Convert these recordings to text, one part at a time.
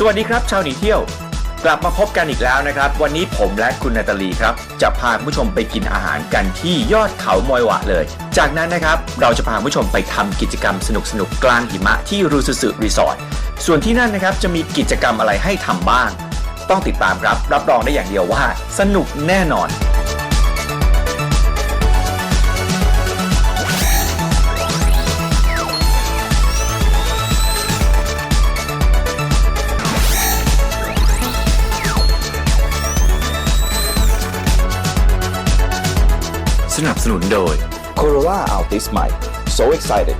สวัสดีครับ ชาวหนีเที่ยว กลับมาพบกันอีกแล้วนะครับ วันนี้ผมและคุณนาตาลีครับ จะพาคุณผู้ชมไปกินอาหารกันที่ยอดเขามอยวะเลย จากนั้นนะครับเราจะพาคุณผู้ชมไปทำกิจกรรมสนุกๆกกลางหิมะที่รูซูซึรีสอร์ทส่วนที่นั่นนะครับจะมีกิจกรรมอะไรให้ทำบ้าง ต้องติดตามครับรับรองได้อย่างเดียวว่า สนุกแน่นอน สนับสนุนโดย Corolla Altis ใหม่ so excited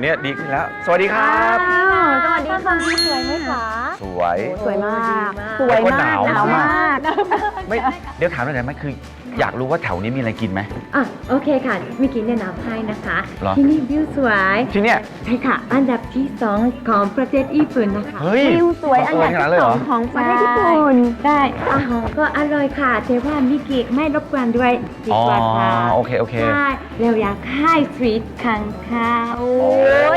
อนนี้ดีขึ้นแล้ว สวัสดีครับอ้าวสวัสดีค่ะสวยไหมคะ สวย สวยมาก สวยมากสวยมากแล้วก็หนาวหนาวมาก ไม่ เดี๋ยวถามหน่อยได้ไหมคือ อยากรู้ว่าแถวนี้มีอะไรกินไหม อะโอเคค่ะเมื่อกี้แนะนำให้นะคะเหรอที่นี่วิวสวยที่เนี้ยใช่ค่ะ อันดับที่สองของประเทศญี่ปุ่นนะคะ เฮ้ยวิวสวยอันดับขนาดที่เลยสเหรอองของประเทศญี่ปุ่นได้อาหารก็อร่อยค่ะแต่ว่ามิกิไม่รบกวนด้วยดีอ๋อกว่าค่ะโอเคโอเค ใช่เราอยากให้สวีทคังค่ะโอ้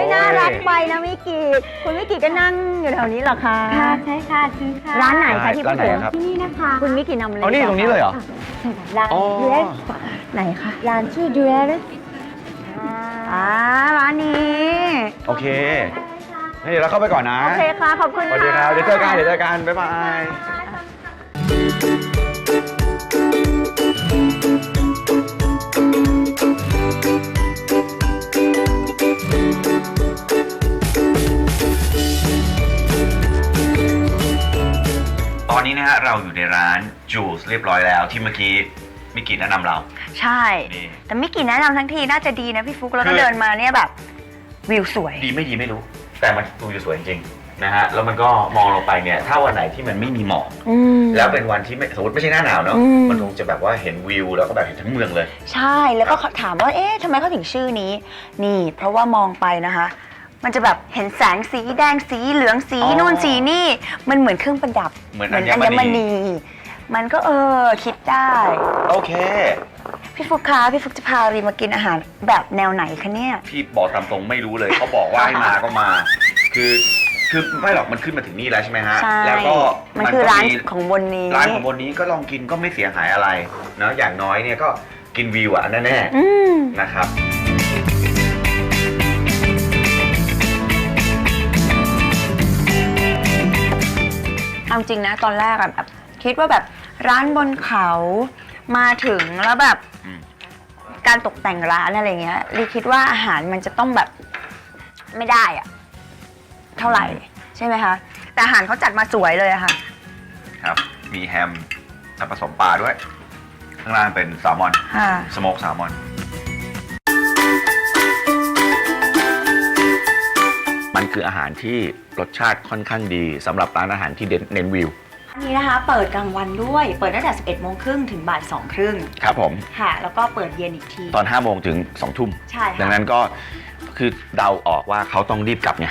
ยน่ารักไปนะมิกิคุณมิกิก็นั่งอยู่แถวนี้เหรอคะค่ะใช่ค่ะซื้อค่ะร้านไหนคะที่พูดถึงร้านไหนครับ ที่นี่นะคะ คุณมิกินำเลยเอานี่ตรงนี้เลยเหรอ อะใช่ค่ะร้านอ๋อเดรสไหนคะร้านชื่อเดรสอ่าร้านนี้ โอเคงั้นเดี๋ยวเราเข้าไปก่อนนะ โอเคค่ะ ขอบคุณสวัสดีครับ เดี๋ยวเจอกัน เดี๋ยวเจอกัน บ๊ายบาย ตอนนี้นะฮะเราอยู่ในร้านจูสเรียบร้อยแล้วที่เมื่อกี้ มิกกี้แนะนำเรา ใช่ นี่ แต่มิกิแนะนำทั้งทีน่าจะดีนะพี่ฟุกแล้วก็คือ เดินมาเนี่ยแบบวิวสวย ดีไม่ดีไม่รู้ แต่มันดูจะสวยจริงๆนะฮะ แล้วมันก็มองลงไปเนี่ย ถ้าวันไหนที่มันไม่มีหมอก อืม แล้วเป็นวันที่ไม่สมมติไม่ใช่หน้าหนาวเนาะ อืม มันคงจะแบบว่าเห็นวิวแล้วก็แบบเห็นทั้งเมืองเลย ใช่แล้วก็ถามว่าเอ๊ะทำไมเขาถึงชื่อนี้ นี่ เพราะว่ามองไปนะคะ มันจะแบบเห็นแสงสีแดงสีเหลืองสีอ๋อนู่นสีนี่ มันเหมือนเครื่องประดับเหมือนอัญมณี มันก็เออคิดได้ โอเค พี่ฟุกคะพี่ฟุกจะพารีมากินอาหารแบบแนวไหนคะเนี่ย พี่บอกตามตรงไม่รู้เลย เขาบอกว่าให้มาก็มา คือคือไม่หรอกมันขึ้นมาถึงนี่แล้วใช่ไหมฮะ ใช่แล้วก็มันคือก็ร้านของบนนี้ร้านของบนนี้ก็ลองกินก็ไม่เสียหายอะไรเนาะอย่างน้อยเนี่ยก็กินวิวอะแน่อืม ๆนะครับ เอาจริงนะตอนแรกอะแบบ คิดว่าแบบร้านบนเขามาถึงแล้วแบบอืม การตกแต่งร้านอะไรเงี้ยรีคิดว่าอาหารมันจะต้องแบบไม่ได้อะเท่าไหร่ใช่ไหมคะ แต่อาหารเขาจัดมาสวยเลยอะค่ะ ครับ มีแฮมแล้วผสมปลาด้วย ข้างล่างเป็นแซลมอน ค่ะ สโมกแซลมอน มันคืออาหารที่รสชาติค่อนข้างดีสำหรับร้านอาหารที่เน้นวิว อันนี้นะคะ เปิดกลางวันด้วย เปิดตั้งแต่ 11โมงครึ่งถึงบ่าย2ครึ่งครับผม ค่ะ แล้วก็เปิดเย็นอีกที ตอน5โมงถึง2ทุ่ม ใช่ค่ะดังนั้นก็คือเดาออกว่าเขาต้องรีบกลับไง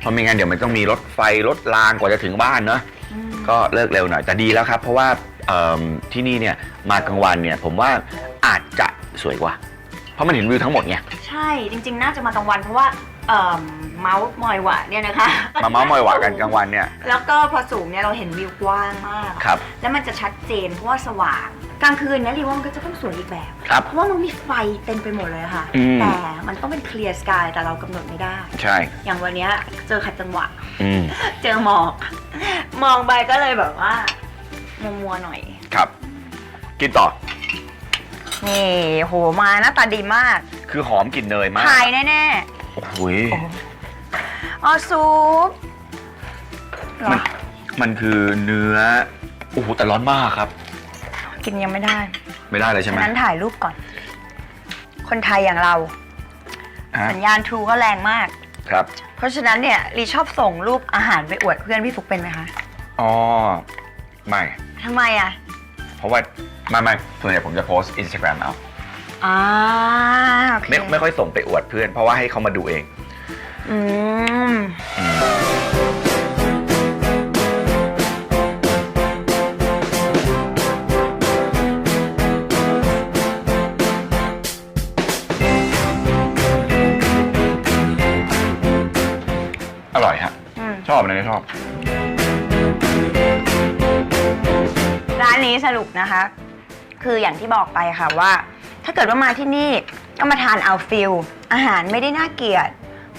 เพราะไม่งั้นเดี๋ยวมันต้องมีรถไฟรถรางกว่าจะถึงบ้านเนอะอืมก็เลิกเร็วหน่อยแต่ดีแล้วครับ เพราะว่าเอิ่มที่นี่เนี่ยมากลางวันเนี่ยผมว่าอาจจะสวยกว่า เพราะมันเห็นวิวทั้งหมดไง ใช่ จริง ๆ น่าจะมากลางวันเพราะว่าเอ่อ เมาส์มอยหวะเนี่ยนะคะมาเมาส์มอยหวากันกลางวันเนี่ย แล้วก็พอสูงเนี่ยเราเห็นวิวกว้างมาก ครับ แล้วมันจะชัดเจนเพราะว่าสว่าง กลางคืนเนี่ยรีว่ามันก็จะต้องสวยอีกแบบ ครับ เพราะว่ามันมีไฟเต็มไปหมดเลยค่ะ อืม แต่มันต้องเป็นเคลียร์สกายแต่เรากำหนดไม่ได้ ใช่ อย่างวันเนี้ยเจอขัดจังหวะ อืม เจอหมอก มองไปก็เลยแบบว่า มัวมัวๆหน่อย ครับ กินต่อ นี่โหมาหน้าตาดีมาก คือหอมกลิ่นเนยมากถ่ายแน่โอ้โหๆอ๋ อซุปเหรมัอนมันคือเนื้อโอ้โหแต่ร้อนมากครับ กินยังไม่ได้ไม่ได้เลยใช่ฉะไหมนั้นถ่ายรูปก่อน คนไทยอย่างเรา ฮะสัญญาณทรูก็แรงมาก ครับ เพราะฉะนั้นเนี่ยลีชอบส่งรูปอาหารไปอวดเพื่อนพี่ฟุกเป็นไหมคะอ๋อ ไม่ ทำไมอะเพราะว่าไม่ไม่ส่วนใหญ่ผมจะโพสอินสตาแกรมเอา อ่าโอเคไม่ไม่ค่อยส่งไปอวดเพื่อน เพราะว่าให้เขามาดูเอง อืมอร่อยฮะ อืมชอบนะชอบ ร้านนี้สรุปนะคะ คืออย่างที่บอกไปค่ะว่า ถ้าเกิดว่ามาที่นี่ก็มาทานเอาฟิลอาหารไม่ได้น่าเกลียด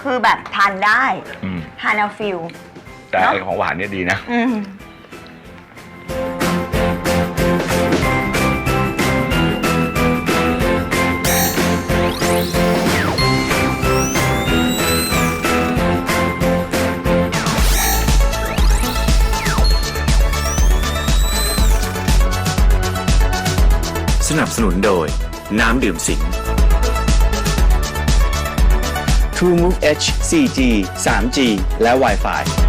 คือแบบทานได้ อืมทานเอาฟิล แต่เนอะไอ้ของหวานเนี่ยดีนะ อืมสนับสนุนโดย น้ำดื่มสิง True Move H 4G 3G และ Wi-Fi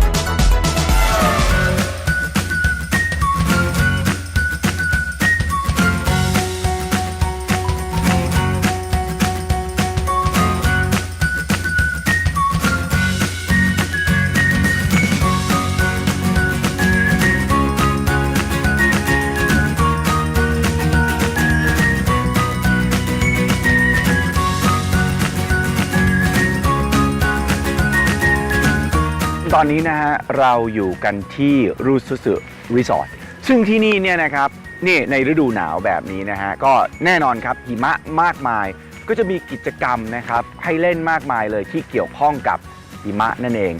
ตอนนี้นะฮะเราอยู่กันที่รูซุสึรีสอร์ทซึ่งที่นี่เนี่ยนะครับนี่ในฤดูหนาวแบบนี้นะฮะก็แน่นอนครับหิมะมากมาย ก็จะมีกิจกรรมนะครับให้เล่นมากมายเลยที่เกี่ยวข้องกับหิมะนั่นเอง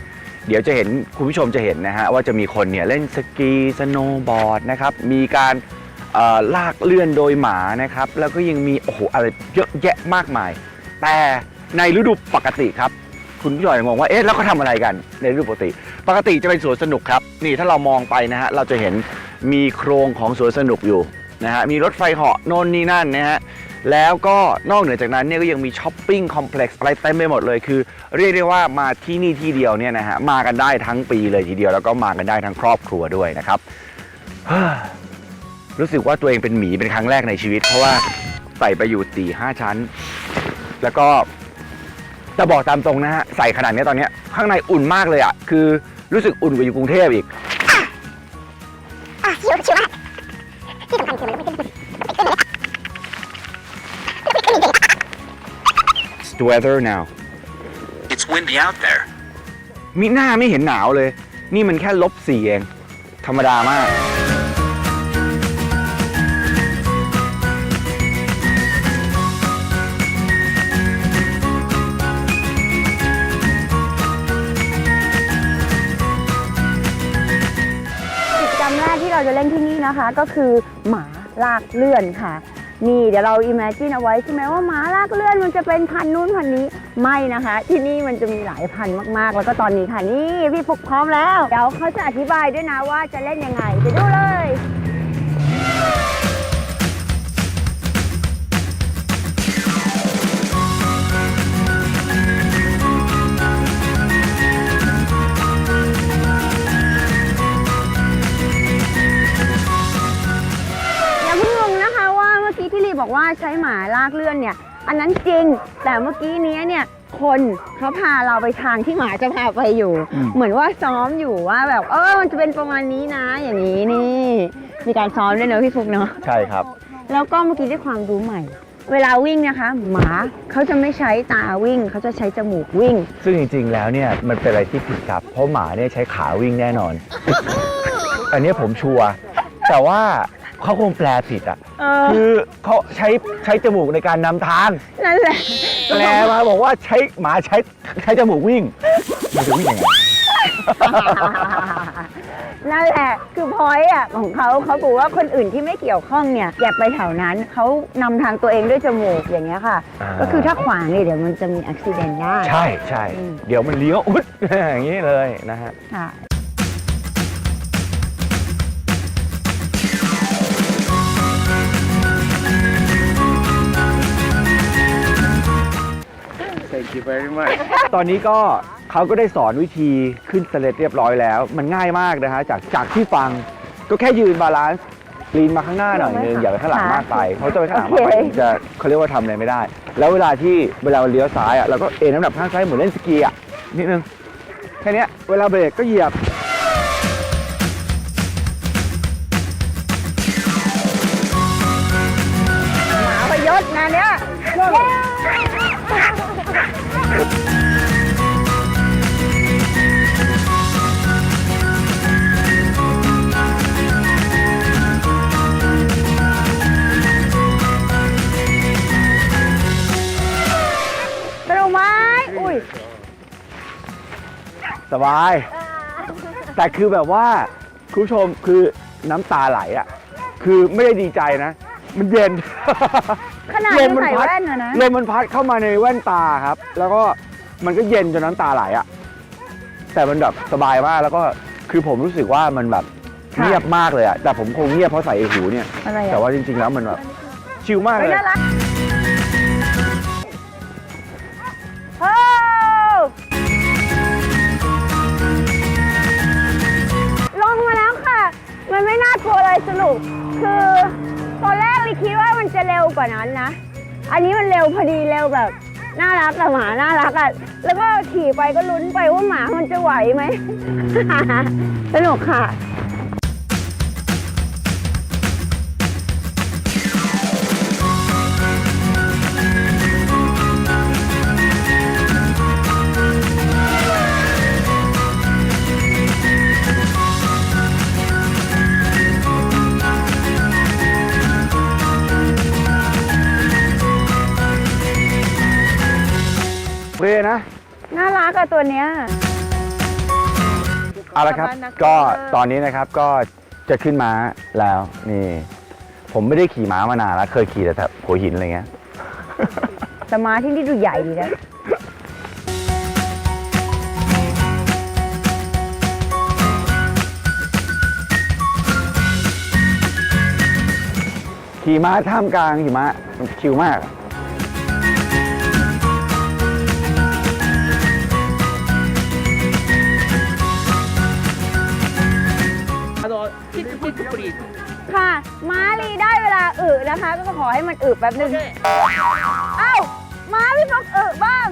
เดี๋ยวจะเห็นคุณผู้ชมจะเห็นนะฮะว่าจะมีคนเนี่ยเล่นสกีสโนว์บอร์ดนะครับมีการเอ่อลากเลื่อนโดยหมานะครับแล้วก็ยังมีโอ้โหอะไรเยอะแยะมากมาย แต่ในฤดูปกติครับ คุณผู้ชมองงว่าเอ๊ะแล้วเขาทำอะไรกันในฤดูปปกติ ปกติจะเป็นสวนสนุกครับ นี่ถ้าเรามองไปนะฮะเราจะเห็นมีโครงของสวนสนุกอยู่นะฮะมีรถไฟเหาะโน่นนี่นั่นนะฮะแล้วก็นอกเหนือจากนั้นเนี่ยก็ยังมีช้อปปิ้งคอมเพล็กซ์อะไรเต็มไปหมดเลยคือ เรียกได้ว่ามาที่นี่ที่เดียวเนี่ยนะฮะมากันได้ทั้งปีเลยทีเดียวแล้วก็มากันได้ทั้งครอบครัวด้วยนะครับรู้สึกว่าตัวเองเป็นหมีเป็นครั้งแรกในชีวิต เพราะว่าใส่ไปอยู่สี่ห้าชั้น แล้วก็ จะบอกตามตรงนะฮะใส่ขนาดนี้ตอนเนี้ยข้างในอุ่นมากเลยอะคือรู้สึกอุ่นกว่าอยู่กรุงเทพอีก The weather now It's windy out there มิหน้าไม่เห็นหนาวเลย นี่มันแค่ลบสี่เอง ธรรมดามาก เล่นที่นี่นะคะ ก็คือหมาลากเลื่อนค่ะ นี่เดี๋ยวเราอิมเมจินเอาไว้ใช่ไหมว่าหมาลากเลื่อนมันจะเป็นพันนู้นพันนี้ไม่นะคะ ที่นี่มันจะมีหลายพันมากๆ แล้วก็ตอนนี้ค่ะนี่พี่ฟุกพร้อมแล้ว เดี๋ยวเขาจะอธิบายด้วยนะว่าจะเล่นยังไงไปดูเลยาลากเลื่อนเนี่ย อันนั้นจริง แต่เมื่อกี้เนี้ยเนี่ยคนเขาพาเราไปทางที่หมาจะพาไปอยู่ อืม เหมือนว่าซ้อมอยู่ว่าแบบเออมันจะเป็นประมาณนี้นะ อย่างนี้นี่ มีการซ้อมด้วยเนอะพี่ฟุกเนาะ ใช่ครับ แล้วก็เมื่อกี้ได้ความรู้ใหม่ เวลาวิ่งนะคะ หมาเขาจะไม่ใช้ตาวิ่ง เขาจะใช้จมูกวิ่ง ซึ่งจริงๆ แล้วเนี่ยมันเป็นอะไรที่ผิดครับ เพราะหมาเนี่ยใช้ขาวิ่งแน่นอน อันนี้ผมชัวร์แต่ว่า เขาคงแปลผิดอะ เออคือเขาใช้ใช้จมูกในการนำทาง นั่นแหละแปลมาบอกว่าใช้หมาใช้ใช้จมูกวิ่งมันจะวิ่งยังไงนั่นแหละคือพอยอะของเขาเขาบอกว่าคนอื่นที่ไม่เกี่ยวข้องเนี่ยอย่าไปแถวนั้นเขานำทางตัวเองด้วยจมูกอย่างเงี้ยค่ะอ่าก็คือถ้าขวางเนี่ยเดี๋ยวมันจะมีอุบิเหตุได้ ใช่ใช่ อืม เดี๋ยวมันเลี้ยวอุ๊ด อย่างนี้เลยนะฮะ ค่ะ ตอนนี้ก็เขาก็ได้สอนวิธีขึ้นสเลดเรียบร้อยแล้ว มันง่ายมากนะฮะจากจากที่ฟังก็แค่ยืนบาลานซ์ลีนมาข้างหน้าหน่อยนึงอย่าไปข้างหลังมากไปเพราะจะไปข้างหลังมากไปโอเคจะเขาเรียกว่าทำอะไรไม่ได้ แล้วเวลาที่เวลาเราเลี้ยวซ้ายอะเราก็เอ็นน้ำหนักข้างซ้ายเหมือนเล่นสกีอะนิดนึงแค่เนี้ยเวลาเบรกก็เหยียบหมาประยศงานเนี้ย สบาย แต่คือแบบว่าคุณผู้ชมคือน้ำตาไหลอะ คือไม่ได้ดีใจนะ มันเย็นขนาดลเรามมัใส่พัดแว่นอะนะ ลมมันพัดเข้ามาในแว่นตาครับ แล้วก็มันก็เย็นจนน้ำตาไหลอะ แต่มันแบบสบายมากแล้วก็คือผมรู้สึกว่ามันแบบค่ะ เงียบมากเลยอะแต่ผมคงเงียบเพราะใส่ไอ้หูเนี่ย อะไรอะแต่ว่าจริงๆแล้วมันแบบชิลมากเลเฮ้ยย น่ารัก มันไม่น่ากลัวเลยสนุกคือตอนแรกลิคิดว่ามันจะเร็วกว่านั้นนะ อันนี้มันเร็วพอดีเร็วแบบน่ารักอะหมาน่ารักอะแล้วก็ขี่ไปก็ลุ้นไปว่าหมามันจะไหวไหม สนุกค่ะ ตัวเนี้ย เอาละครับก็ตอนนี้นะครับก็จะขึ้นม้าแล้วนี่ ผมไม่ได้ขี่ม้ามานานแล้ว เคยขี่แต่แถบหัวหินอะไรเงี้ย แต่ม้าที่นี่ดูใหญ่ดีนะขี่ม้าท่ามกลางหิมะมันชิลมากค่ะ นะคะก็ขอให้มันอึแป๊บหนึงเอ้าม้าพี่ฟกอึบ้าง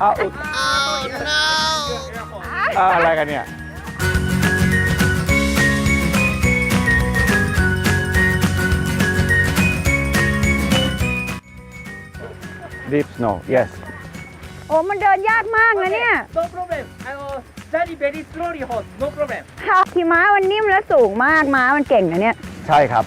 เอาเอาอะไรกันเนี่ย Deep snow yes โอ้มันเดินยากมากนะเนี่ย No problem. I will study very slowly horse. No problem. ค่ะขี่ม้ามันนิ่มและสูงมากม้ามันเก่งนะเนี่ย ใช่ครับ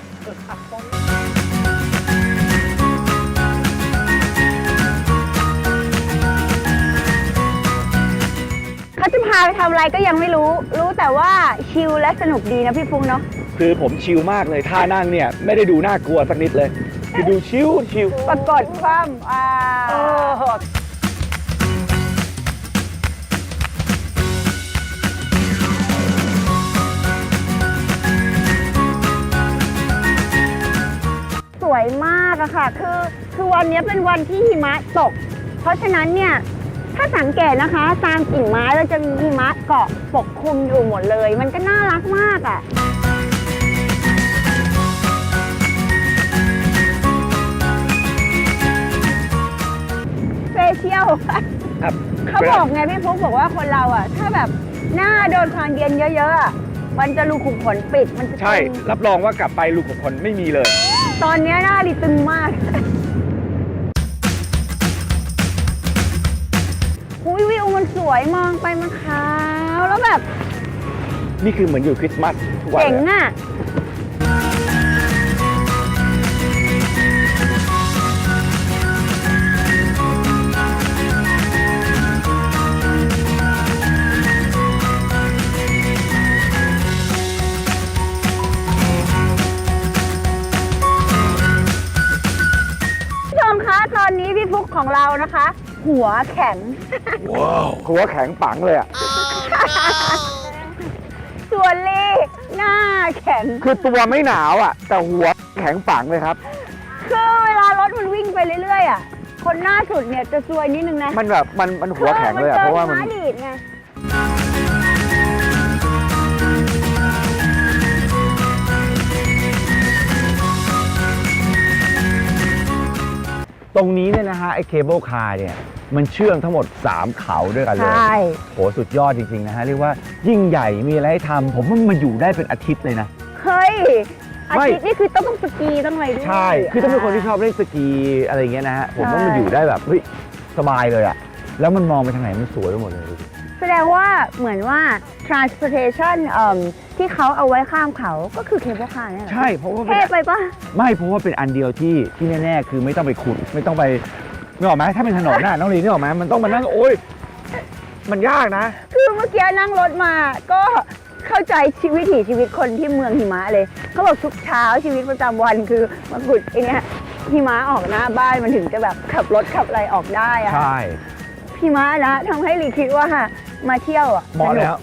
เขาจะพาไปทำอะไรก็ยังไม่รู้ รู้แต่ว่าชิลและสนุกดีนะพี่ฟุ้งเนาะ คือผมชิลมากเลยท่านั่งเนี่ย ไม่ได้ดูน่ากลัวสักนิดเลย คือดูชิลชิลปรากฏความอ่าสวยมากอะค่ะ คือคือวันนี้เป็นวันที่หิมะตก เพราะฉะนั้นเนี่ย ถ้าสังเกตนะคะ ตามกิ่งไม้เราจะมีหิมะเกาะปกคลุมอยู่หมดเลย มันก็น่ารักมากอะเฟเชียลครับเขาบอกไงพี่ฟุ๊กบอกว่าคนเราอะถ้าแบบหน้าโดนความเย็นเยอะๆอะมันจะรูขุมขนปิดมันจะใช่ ตึงรับรองว่ากลับไปลูกของคนไม่มีเลย ตอนเนี้ยหน้าลีตึงมาก สวยมองไปมันขาวแล้วแบบ นี่คือเหมือนอยู่คริสต์มาสทุกวันเจ๋งเลยอะผู้ช ของเรานะคะ หัวแข็ง หัวแข็งปังเลยอะส่วนลีหน้าแข็ง คือตัวไม่หนาวอะแต่หัวแข็งปังเลยครับ คือเวลารถมันวิ่งไปเรื่อยๆอะคนหน้าสุดเนี่ยจะซวยนิดนึงนะมันแบบมันมันหัวแข็งเลยอะเพราะว่ามันม้าดีดไง ตรงนี้เนี่ยนะฮะไอ้เคเบิลคาร์เนี่ยมันเชื่อมทั้งหมด 3 เขาด้วยกันเลยใช่ โหสุดยอดจริงๆนะฮะเรียกว่ายิ่งใหญ่มีอะไรให้ทำผมว่ามันอยู่ได้เป็นอาทิตย์เลยนะ เฮ้ยอาไม่ ทิตย์นี่คือต้องต้องสกีต้องอะไรด้วยใช่ คือถ้าเป็นคนที่ชอบเล่นสกีอะไรอย่างเงี้ยนะฮะผมว่ามันอยู่ได้แบบเฮ้ยสบายเลยอะแล้วมันมองไปทางไหนมันสวยไปหมดเลยดูดิ แสดงว่าเหมือนว่า transportation เอ่มที่เขาเอาไว้ข้ามเขาก็คือเคเบิลคาร์เนี่ยเหรอใช่เพราะว่าเป็น เท่ไปปะไม่เพราะว่าเป็นอันเดียวที่ที่แน่ๆคือไม่ต้องไปขุดไม่ต้องไปนึกออกไหมถ้าเป็นถนนน่ะน้องลีนึกออกไหมมันต้องมานั่งโอ๊ยมันยากนะ คือเมื่อกี้นั่งรถมาก็เข้าใจชีวิตถีชีวิตคนที่เมืองหิมะเลย เขาบอกทุกเช้าชีวิตประจำวันคือมาขุดไอเนี้ยหิมะออกหน้าบ้านมันถึงจะแบบขับรถขับอะไรออกได้อะใช่ หิมะนะทำให้ลีคิดว่ามาเที่ยวอะเหมาะแล้ว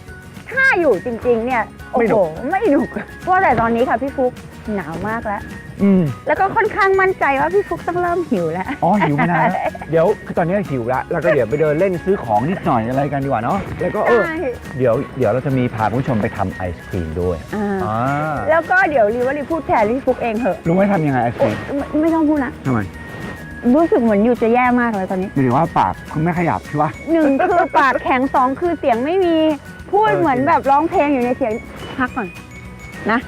ถ้าอยู่จริง ๆ เนี่ยโอ้ไม่หโหนุกไม่หนุกเพราะแต่ตอนนี้ค่ะพี่ฟุกหนาวมากแล้ว อืม แล้วก็ค่อนข้างมั่นใจว่าพี่ฟุกต้องเริ่มหิวแล้ว อ๋อหิวมานานแล้ว เดี๋ยวคือตอนนี้หิวแล้วแล้วก็เดี๋ยวไปเดินเล่นซื้อของนิดหน่อยอะไรกันดีกว่าเนาะแล้วก็เออ ใช่เดี๋ยวเดี๋ยวเราจะมีพาคุณผู้ชมไปทำไอศครีมด้วยอ่าอ่าแล้วก็เดี๋ยวรีว่ารีพูดแทนพี่ฟุกเองเหอะรู้ไหมทำยังไงไอศคโอ๊รียมไม่ไม่ต้องพูดนะทำไม รู้สึกเหมือนอยู่จะแย่มากเลยตอนนี้ หมายถึงว่าปากคุณไม่ขยับใช่ปะ หนึ่งคือปากแข็งสองคือเสียงไม่มี พูดเออ เหมือนแบบร้องเพลงอยู่ในเสียงพักก่อน นะ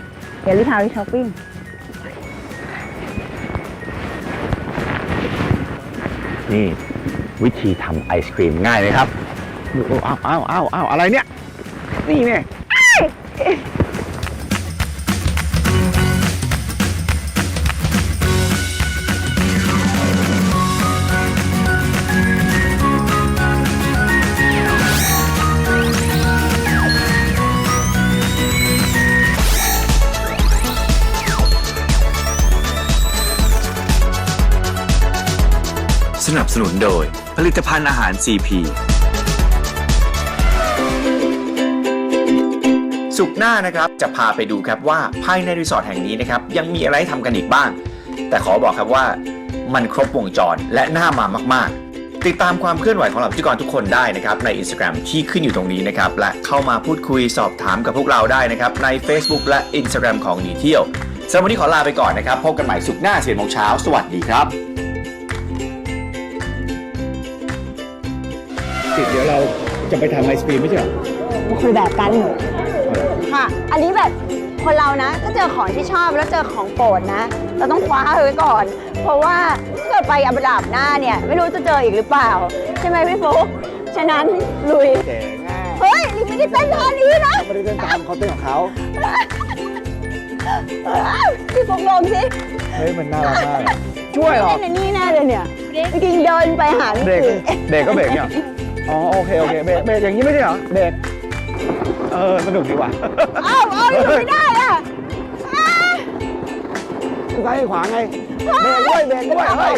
เดี๋ยวรีพาไปช้อปปิ้งนี่วิธีทำไอศครีมง่ายเลยครับดูอ้าวอ้าวอ้าวอ้าวอะไรเนี่ย นี่เนี่ย สนุนโดย ผลิตภัณฑ์อาหาร CP สุกหน้านะครับจะพาไปดูครับว่าภายในรีสอร์ทแห่งนี้นะครับยังมีอะไรให้ทำกันอีกบ้าง แต่ขอบอกครับว่ามันครบวงจรและน่ามามาก ๆติดตามความเคลื่อนไหวของเหล่าพิธีกรทุกคนได้นะครับใน Instagram ที่ขึ้นอยู่ตรงนี้นะครับ และเข้ามาพูดคุยสอบถามกับพวกเราได้นะครับ ใน Facebook และ Instagram ของหนีเที่ยวสำหรับวันนี้ขอลาไปก่อนนะครับ พบกันใหม่สุกหน้าเสียโมงเช้าสวัสดีครับ เดี๋ยวเราจะไปทำไอศครีมไม่ใช่เหรอมันคือแบบกัน ค่ะ อันนี้แบบคนเรานะ ถ้าเจอของที่ชอบแล้วเจอของโปรดนะ เราต้องคว้าเอาไว้ก่อน เพราะว่าถ้าเกิดไปอับดับหน้าเนี่ย ไม่รู้จะเจออีกหรือเปล่า ใช่ไหมพี่ฟุกฉะนั้นลุย เจ๋งอะเฮ้ยนี่ไม่ได้เต้นท่านี้นะไม่ได้เล่นตามเขาเต้นของเขาพี่ฟุกลงสิเฮ้ยมันน่ารักมากอะช่วยเหรอเต้นในนี่แน่เลยเนี่ยจริงๆเดินไปหาเบรพี่กคือเบรกก็เบรกเนี่ยเหร ออ๋อโอเคโอเคเบรกเบรกอย่างนี้ไม่ใช่เหรอเบรกเออสนุกดีว่ะอ้าวเอาอยู่ไม่ได้อะอ้าซ้ายขวาไงเบรกด้วยเบรกด้วยเฮ้ย